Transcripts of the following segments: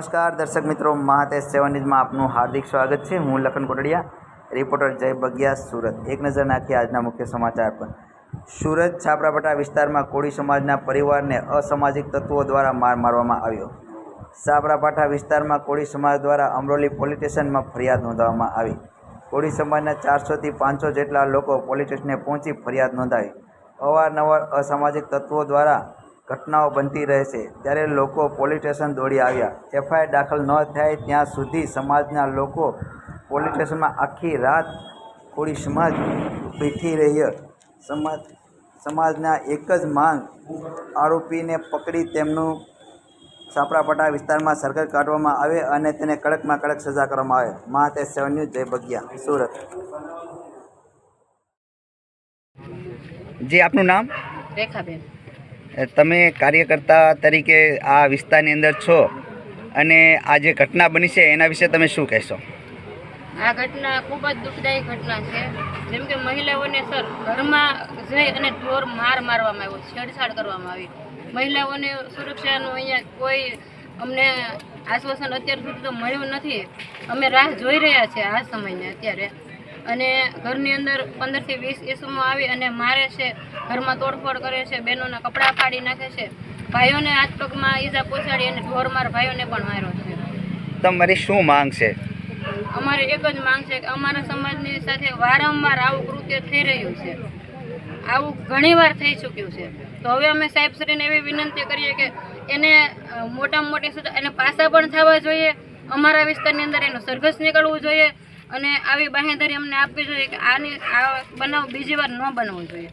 નમસ્કાર, દર્શક મિત્રો, મહાતેજ સેવન ન્યૂઝમાં આપનું હાર્દિક સ્વાગત છે. હું લખન કોટડિયા, રિપોર્ટર જય બગિયા, સુરત. એક નજર નાખી આજના મુખ્ય સમાચાર પર. સુરત છાપરાપટા વિસ્તારમાં કોળી સમાજના પરિવારને અસામાજિક તત્વો દ્વારા માર મારવામાં આવ્યો. સાબરાપાઠા વિસ્તારમાં કોળી સમાજ દ્વારા અમરોલી પોલીસ સ્ટેશનમાં ફરિયાદ નોંધવામાં આવી. કોળી સમાજના ચારસોથી પાંચસો જેટલા લોકો પોલીસ સ્ટેશને પહોંચી ફરિયાદ નોંધાવી. અવારનવાર અસામાજિક તત્વો દ્વારા ઘટનાઓ બનતી રહે છે. ત્યારે લોકો પોલીસ સ્ટેશન દોડી આવ્યા. એફઆઈઆર દાખલ ન થાય ત્યાં સુધી સમાજના લોકો પોલીસ સ્ટેશનમાં આખી રાત કોળી સમાજ બેઠી રહી. સમાજ સમાજના એક જ માંગ આરોપીને પકડી તેમનું સાપરાપટા વિસ્તારમાં સરકાર કાઢવામાં આવે અને તેને કડકમાં કડક સજા કરવામાં આવે. મહાતેજ સેવન ન્યૂઝ જય બગિયા. સુરત. જી આપનું નામ? રેખાબેન. તમે કાર્યકર્તા તરીકે આ વિસ્તારની અંદર છો અને આ જે ઘટના બની છે, એના વિશે તમે શું કહેશો? આ ઘટના ખૂબ જ દુઃખદાયી ઘટના છે. જેમ કે મહિલાઓને સર, ઘરમાં જઈ અને ઢોર માર મારવામાં આવ્યો, છેડછાડ કરવામાં આવી. મહિલાઓને સુરક્ષાનું અહીંયા કોઈ અમને આશ્વાસન અત્યાર સુધી તો મળ્યું નથી. અમે રાહ જોઈ રહ્યા છીએ આ સમયને અત્યારે. અને ઘરની અંદર પંદરથી વીસ ઈસમો આવી અને મારે છે ઘરમાં તોડફોડ કરે છે બહેનોના કપડાં ફાડી નાખે છે. ભાઈઓને હાથ પગમાં ઈજા પહોંચાડી અને ઢોર માર ભાઈઓને પણ માર્યો છે. તમારી શું માંગ છે? અમારી એક જ માંગ છે કે અમારા સમાજની સાથે વારંવાર આવું કૃત્ય થઈ રહ્યું છે. આવું ઘણીવાર થઈ ચૂક્યું છે. તો હવે અમે સાહેબશ્રીને એવી વિનંતી કરીએ કે એને મોટામાં મોટી સજા એને પાસા પણ થવા જોઈએ. અમારા વિસ્તારની અંદર એનું સરઘસ નીકળવું જોઈએ. અને આવી બાહેધરી અમને આપવી જોઈએ કે આની આ બનાવ બીજી વાર ન બનવો જોઈએ.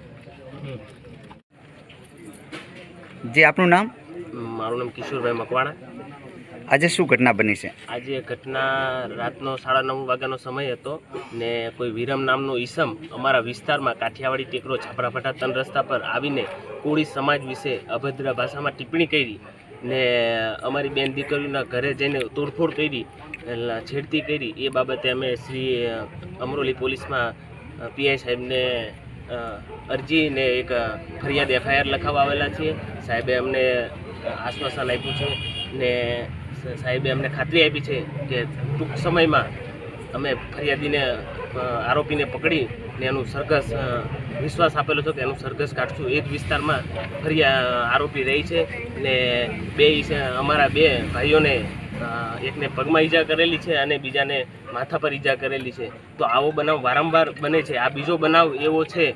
જે આપનું નામ? મારું નામ કિશોરભાઈ મકવાણા. આજે શું ઘટના બની છે? આજે ઘટના રાતનો સાડા નવ વાગ્યાનો સમય હતો ને કોઈ વિરમ નામનો ઈસમ અમારા વિસ્તારમાં કાઠિયાવાડી ટેકરો છાપરાફાટા ત્રણ રસ્તા પર આવીને કોળી સમાજ વિશે અભદ્ર ભાષામાં ટિપ્પણી કરી ને અમારી બેન દીકરીઓના ઘરે જઈને તોડફોડ કરી છેડતી કરી. એ બાબતે અમે શ્રી અમરોલી પોલીસમાં પીઆઈ સાહેબને અરજીને એક ફરિયાદ એફઆઈઆર લખાવવા આવેલા છીએ. સાહેબે અમને આશ્વાસન આપ્યું છે ને સાહેબે અમને ખાતરી આપી છે કે ટૂંક સમયમાં અમે ફરિયાદીને આરોપીને પકડી ને એનું સરઘસ વિશ્વાસ આપેલો છે કે એનું સરઘસ કાઢશું. એ જ વિસ્તારમાં ફરિયા આરોપી રહી છે ને બે અમારા બે ભાઈઓને એકને પગમાં ઈજા કરેલી છે અને બીજાને માથા પર ઈજા કરેલી છે. તો આવો બનાવ વારંવાર બને છે. આ બીજો બનાવ એવો છે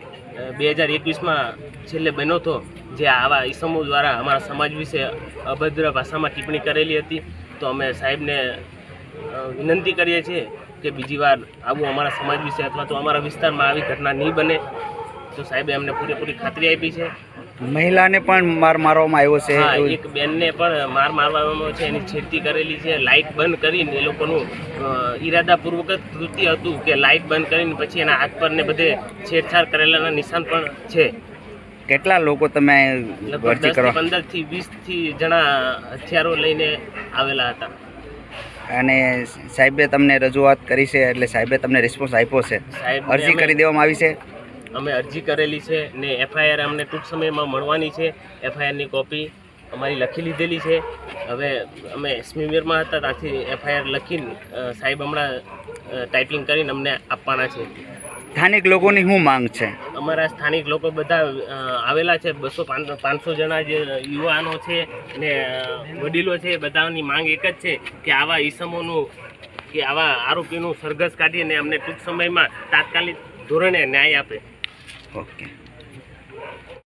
બે હજાર એકવીસમાં છેલ્લે બન્યો હતો, જે આવા ઈસમો દ્વારા અમારા સમાજ વિશે અભદ્ર ભાષામાં ટિપ્પણી કરેલી હતી. તો અમે સાહેબને વિનંતી કરીએ છીએ કે બીજી વાર આવું અમારા સમાજ વિશે અથવા તો અમારા વિસ્તારમાં આવી ઘટના નહીં બને. તો સાહેબે અમને પૂરેપૂરી ખાતરી આપી છે. મહિલાને પણ માર મારવામાં આવ્યો છે. હા એક બેનને પણ માર મારવામાં આવ્યો છે એની છેડતી કરેલી છે. લાઇટ બંધ કરીને એ લોકોનું ઈરાદાપૂર્વક જ કૃત્ય હતું કે લાઇટ બંધ કરીને પછી એના હાથ પર ને બધે છેડછાડ કરેલાના નિશાન પણ છે. કેટલા લોકો તમે દસ કરો પંદરથી વીસથી જણા હથિયારો લઈને આવેલા હતા. અને સાહેબે તમને રજૂઆત કરી છે એટલે સાહેબે તમને રિસ્પોન્સ આપ્યો છે. અરજી કરી દેવામાં આવી છે? અમે અરજી કરેલી છે ને એફઆઈઆર અમને ટૂંક સમયમાં મળવાની છે. એફઆઈઆરની કોપી અમારી લખી લીધેલી છે. હવે અમે સ્મીમેરમાં હતા ત્યાંથી એફઆઈઆર લખીને સાહેબ હમણાં ટાઈપિંગ કરીને અમને આપવાના છે. સ્થાનિક લોકોની શું માંગ છે? અમારા સ્થાનિક લોકો બધા આવેલા છે. બસો પાંચસો જણા જે યુવાનો છે ને વડીલો છે બધાની માંગ એક જ છે કે આવા ઈસમોનું કે આવા આરોપીનું સરઘસ કાઢીને અમને ટૂંક સમયમાં તાત્કાલિક ધોરણે ન્યાય આપે. ఓకే